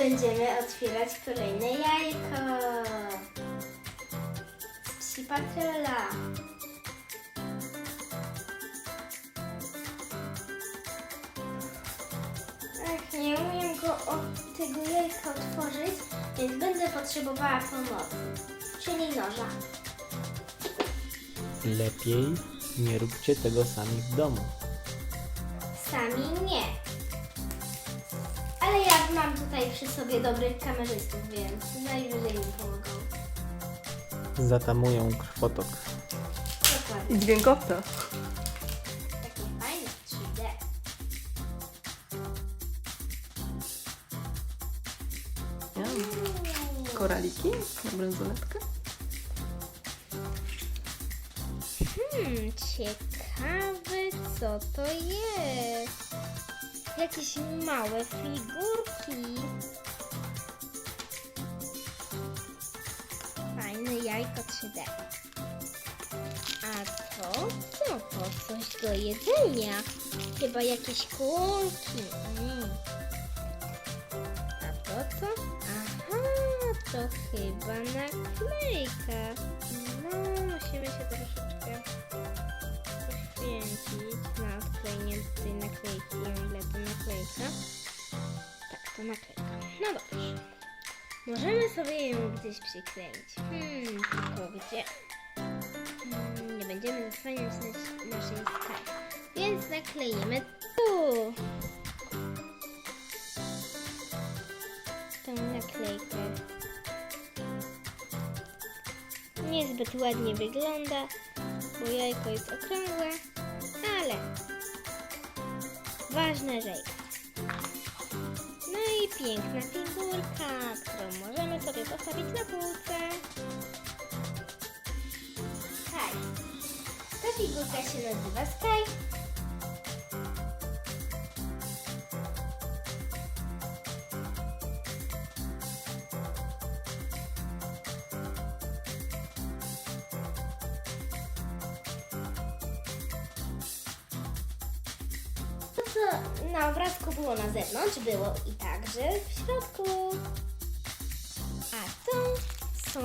będziemy otwierać kolejne jajko. Psi patrola. Ach, nie umiem go od tego jajka otworzyć, więc będę potrzebowała pomocy, czyli noża. Lepiej nie róbcie tego sami w domu. Sami nie. Mam tutaj przy sobie dobrych kamerzystów, więc najwyżej mi pomogą. Zatamują krwotok. Dokładnie. I dźwiękowca. Takie fajne 3D. Ja. Uuu. Koraliki na bransoletkę. Hmm, ciekawe co to jest. Jakieś małe figurki. Fajne jajko 3D. A to co to? Coś do jedzenia. Chyba jakieś kulki. Mm. A to co? Aha, to chyba naklejka. Tak, to naklejka. No dobrze. Możemy sobie ją gdzieś przykleić. Hmm, tylko gdzie? Hmm, nie będziemy zasłaniać nas, naszej skali. Więc nakleimy tu. Tą naklejkę. Niezbyt ładnie wygląda, bo jajko jest okrągłe, ale ważne, że jest. Piękna figurka, którą możemy sobie postawić na półce. Sky. Ta figurka się nazywa Sky. Co na obrazku było na zewnątrz, było i także w środku. A to są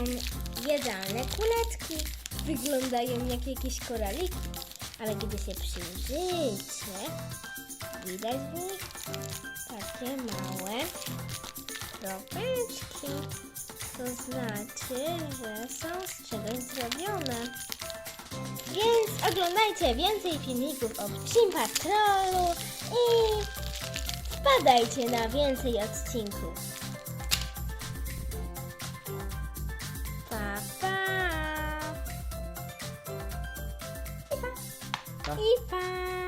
jadalne kuleczki. Wyglądają jak jakieś koraliki, ale gdy się przyjrzycie, widać w nich takie małe kropeczki. To znaczy, że są z czegoś zrobione. Oglądajcie więcej filmików o Psim Patrolu i wpadajcie na więcej odcinków. Pa, pa. I pa. Pa. I pa.